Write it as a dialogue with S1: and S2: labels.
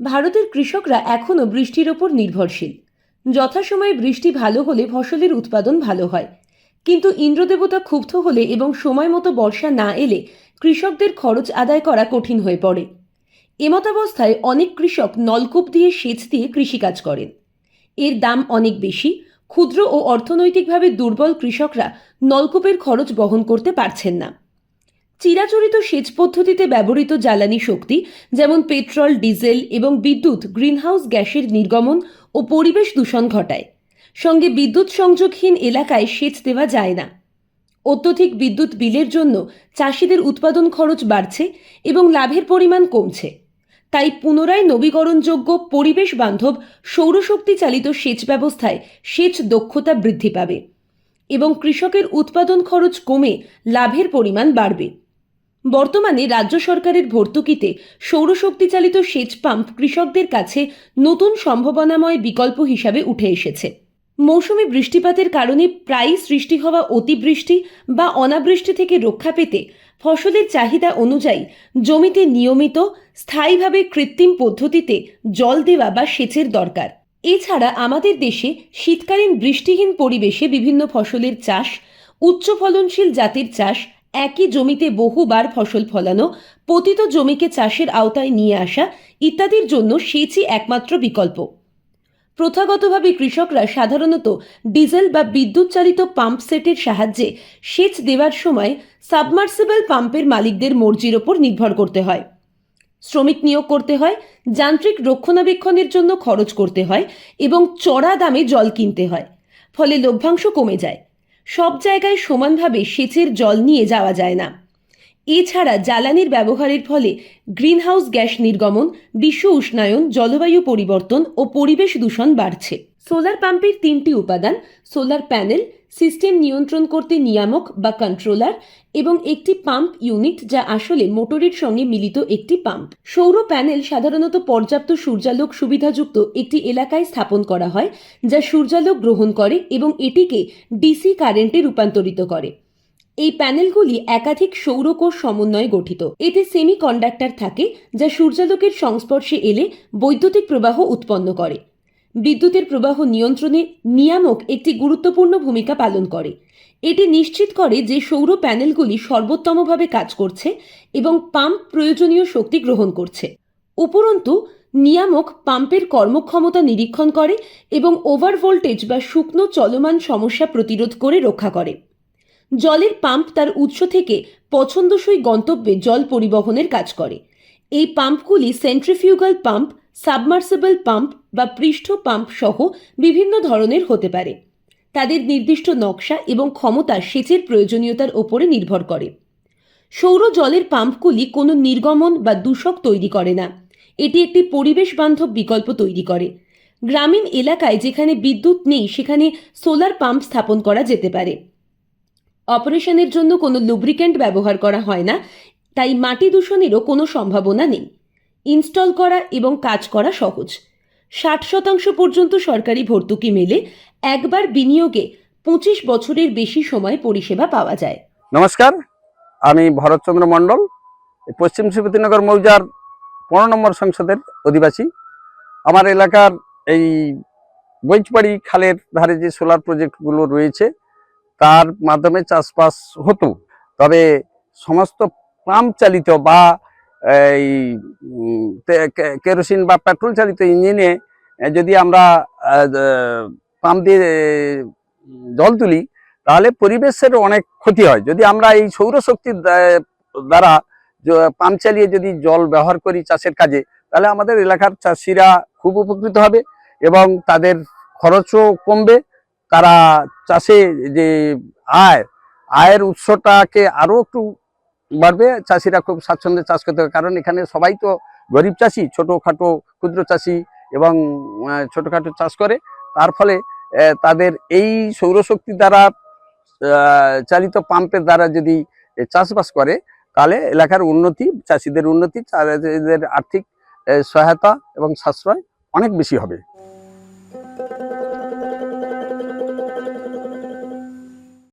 S1: ভারতের কৃষকরা এখনও বৃষ্টির ওপর নির্ভরশীল। যথাসময়ে বৃষ্টি ভালো হলে ফসলের উৎপাদন ভালো হয়। কিন্তু ইন্দ্রদেবতা ক্ষুব্ধ হলে এবং সময় মতো বর্ষা না এলে কৃষকদের খরচ আদায় করা কঠিন হয়ে পড়ে। এমতাবস্থায় অনেক কৃষক নলকূপ দিয়ে সেচ দিয়ে কৃষিকাজ করেন। এর দাম অনেক বেশি। ক্ষুদ্র ও অর্থনৈতিকভাবে দুর্বল কৃষকরা নলকূপের খরচ বহন করতে পারছেন না। চিরাচরিত সেচ পদ্ধতিতে ব্যবহৃত জ্বালানি শক্তি যেমন পেট্রোল, ডিজেল এবং বিদ্যুৎ গ্রিনহাউস গ্যাসের নির্গমন ও পরিবেশ দূষণ ঘটায়। সঙ্গে বিদ্যুৎ সংযোগহীন এলাকায় সেচ দেওয়া যায় না। অত্যধিক বিদ্যুৎ বিলের জন্য চাষিদের উৎপাদন খরচ বাড়ছে এবং লাভের পরিমাণ কমছে। তাই পুনরায় নবীকরণযোগ্য পরিবেশ বান্ধব সৌরশক্তি চালিত সেচ ব্যবস্থায় সেচ দক্ষতা বৃদ্ধি পাবে এবং কৃষকের উৎপাদন খরচ কমে লাভের পরিমাণ বাড়বে। বর্তমানে রাজ্য সরকারের ভর্তুকিতে সৌরশক্তি চালিত সেচ পাম্প কৃষকদের কাছে নতুন সম্ভাবনাময় বিকল্প হিসাবে উঠে এসেছে। মৌসুমি বৃষ্টিপাতের কারণে প্রায়ই সৃষ্টি হওয়া অতিবৃষ্টি বা অনাবৃষ্টি থেকে রক্ষা পেতে ফসলের চাহিদা অনুযায়ী জমিতে নিয়মিত স্থায়ীভাবে কৃত্রিম পদ্ধতিতে জল দেওয়া বা সেচের দরকার। এছাড়া আমাদের দেশে শীতকালীন বৃষ্টিহীন পরিবেশে বিভিন্ন ফসলের চাষ, উচ্চ ফলনশীল জাতের চাষ, একই জমিতে বহুবার ফসল ফলানো, পতিত জমিকে চাষের আওতায় নিয়ে আসা ইত্যাদির জন্য সেচই একমাত্র বিকল্প। প্রথাগতভাবে কৃষকরা সাধারণত ডিজেল বা বিদ্যুৎ চালিত পাম্প সেটের সাহায্যে সেচ দেওয়ার সময় সাবমার্সিবল পাম্পের মালিকদের মর্জির ওপর নির্ভর করতে হয়। শ্রমিক নিয়োগ করতে হয়, যান্ত্রিক রক্ষণাবেক্ষণের জন্য খরচ করতে হয় এবং চড়া দামে জল কিনতে হয়, ফলে লভ্যাংশ কমে যায়। সব জায়গায় সমানভাবে সেচের জল নিয়ে যাওয়া যায় না। এছাড়া জ্বালানির ব্যবহারের ফলে গ্রিনহাউস গ্যাস নির্গমন, বিশ্ব উষ্ণায়ন, জলবায়ু পরিবর্তন ও পরিবেশ দূষণ বাড়ছে। সোলার পাম্পের তিনটি উপাদান, সোলার প্যানেল, সিস্টেম নিয়ন্ত্রণ করতে নিয়ামক বা কন্ট্রোলার এবং একটি পাম্প ইউনিট যা আসলে মোটরের সঙ্গে মিলিত একটি পাম্প। সৌর প্যানেল সাধারণত পর্যাপ্ত সূর্যালোক সুবিধাযুক্ত একটি এলাকায় স্থাপন করা হয়, যা সূর্যালোক গ্রহণ করে এবং এটিকে ডিসি কারেন্টে রূপান্তরিত করে। এই প্যানেলগুলি একাধিক সৌরকোষ সমন্বয়ে গঠিত। এতে সেমি কন্ডাক্টর থাকে, যা সূর্যালোকের সংস্পর্শে এলে বৈদ্যুতিক প্রবাহ উৎপন্ন করে। বিদ্যুতের প্রবাহ নিয়ন্ত্রণে নিয়ামক একটি গুরুত্বপূর্ণ ভূমিকা পালন করে। এটি নিশ্চিত করে যে সৌর প্যানেলগুলি সর্বোত্তমভাবে কাজ করছে এবং পাম্প প্রয়োজনীয় শক্তি গ্রহণ করছে। উপরন্তু, নিয়ামক পাম্পের কর্মক্ষমতা নিরীক্ষণ করে এবং ওভার ভোল্টেজ বা শুকনো চলমান সমস্যা প্রতিরোধ করে রক্ষা করে। জলের পাম্প তার উৎস থেকে পছন্দসই গন্তব্যে জল পরিবহনের কাজ করে। এই পাম্পগুলি সেন্ট্রিফিউগাল পাম্প, সাবমার্সেবল পাম্প বা পৃষ্ঠ পাম্প সহ বিভিন্ন ধরনের হতে পারে। তাদের নির্দিষ্ট নকশা এবং ক্ষমতা সেচের প্রয়োজনীয়তার ওপরে নির্ভর করে। সৌর জলের পাম্পগুলি কোনো নির্গমন বা দূষক তৈরি করে না। এটি একটি পরিবেশ বান্ধব বিকল্প তৈরি করে। গ্রামীণ এলাকায় যেখানে বিদ্যুৎ নেই, সেখানে সোলার পাম্প স্থাপন করা যেতে পারে। অপারেশনের জন্য কোনো লুব্রিক্যান্ট ব্যবহার করা হয় না, তাই মাটি দূষণেরও কোনো সম্ভাবনা নেই। ইনস্টল করা এবং কাজ করা সহজ। ষাট শতাংশ পর্যন্ত সরকারি ভর্তুকি মেলে, একবার বিনিয়োগে পঁচিশ বছরের বেশি সময় পরিষেবা পাওয়া যায়।
S2: নমস্কার, আমি ভরতচন্দ্র মণ্ডল, পশ্চিম শ্রীপতিনগর মৌজার পনেরো নম্বর সংসদের অধিবাসী। আমার এলাকার এই বৈচবাড়ি খালের ধারে যে সোলার প্রজেক্টগুলো রয়েছে তার মাধ্যমে চাষবাস হতো। তবে সমস্ত পাম্প চালিত বা এই কেরোসিন বা পেট্রোল চালিত ইঞ্জিনে যদি আমরা পাম্প দিয়ে জল তুলি, তাহলে পরিবেশের অনেক ক্ষতি হয়। যদি আমরা এই সৌরশক্তির দ্বারা পাম্প চালিয়ে যদি জল ব্যবহার করি চাষের কাজে, তাহলে আমাদের এলাকার চাষিরা খুব উপকৃত হবে এবং তাদের খরচও কমবে। তারা চাষে যে আয়, আয়ের উৎসটাকে আরও একটু বাড়বে, চাষিরা খুব স্বাচ্ছন্দ্যে চাষ করতে হবে কারণ এখানে সবাই তো গরিব চাষি, ছোটোখাটো ক্ষুদ্র চাষি এবং ছোটোখাটো চাষ করে। তার ফলে তাদের এই সৌরশক্তি দ্বারা চালিত পাম্পের দ্বারা যদি চাষবাস করে, তাহলে এলাকার উন্নতি, চাষিদের উন্নতি, চাষিদের আর্থিক সহায়তা এবং সাশ্রয় অনেক বেশি হবে।